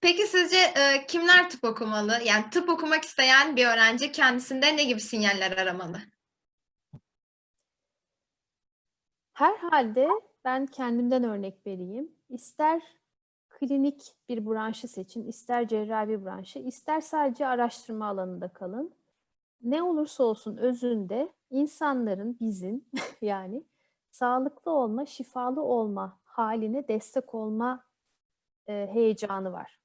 Peki sizce, eee, kimler tıp okumalı? Yani tıp okumak isteyen bir öğrenci kendisinde ne gibi sinyaller aramalı? Herhâlde ben kendimden örnek vereyim. İster klinik bir branşı seçin, ister cerrahi branşı, ister sadece araştırma alanında kalın. Ne olursa olsun özünde insanların, bizim yani sağlıklı olma, şifalı olma hâline destek olma, eee, heyecanı var.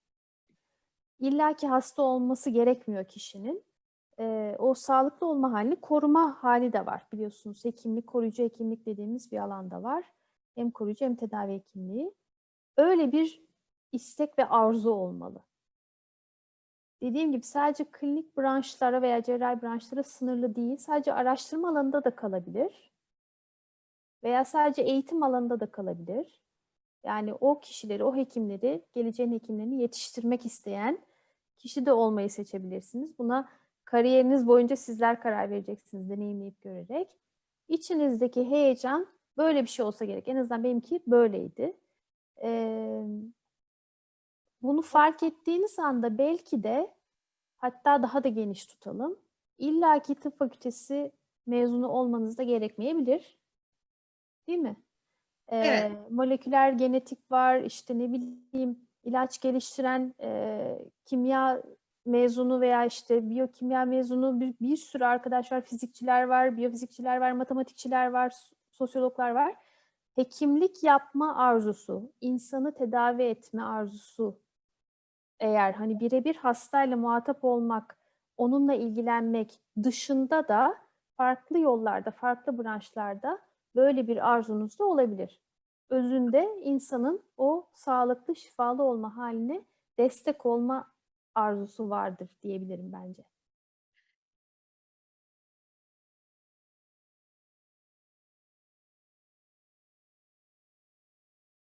İllaki hasta olması gerekmiyor kişinin. Eee, o sağlıklı olma hâlini koruma hâli de var. Biliyorsunuz hekimlik, koruyucu hekimlik dediğimiz bir alan da var. Hem koruyucu hem tedavi hekimliği. Öyle bir istek ve arzu olmalı. Dediğim gibi sadece klinik branşlara veya cerrahi branşlara sınırlı değil, sadece araştırma alanında da kalabilir. Veya sadece eğitim alanında da kalabilir. Yani o kişileri, o hekimleri, geleceğin hekimlerini yetiştirmek isteyen kişi de olmayı seçebilirsiniz. Buna kariyeriniz boyunca sizler karar vereceksiniz deneyimleyip görerek. İçinizdeki heyecan böyle bir şey olsa gerek. En azından benimki böyleydi. Emm bunu fark ettiğiniz anda belki de hatta daha da geniş tutalım. İllaki tıp fakültesi mezunu olmanız da gerekmeyebilir. Değil mi? Evet. Eee, moleküler genetik var, işte, ne bileyim, ilaç geliştiren, eee, kimya mezunu veya, işte, biyokimya mezunu bir bir sürü arkadaş var. Fizikçiler var, biyofizikçiler var, matematikçiler var, sosyologlar var. Hekimlik yapma arzusu, insanı tedavi etme arzusu eğer, hani, birebir hastayla muhatap olmak, onunla ilgilenmek dışında da farklı yollarda, farklı branşlarda böyle bir arzunuz da olabilir. Özünde insanın o sağlıklı, şifalı olma hâline destek olma arzusu vardır diyebilirim bence.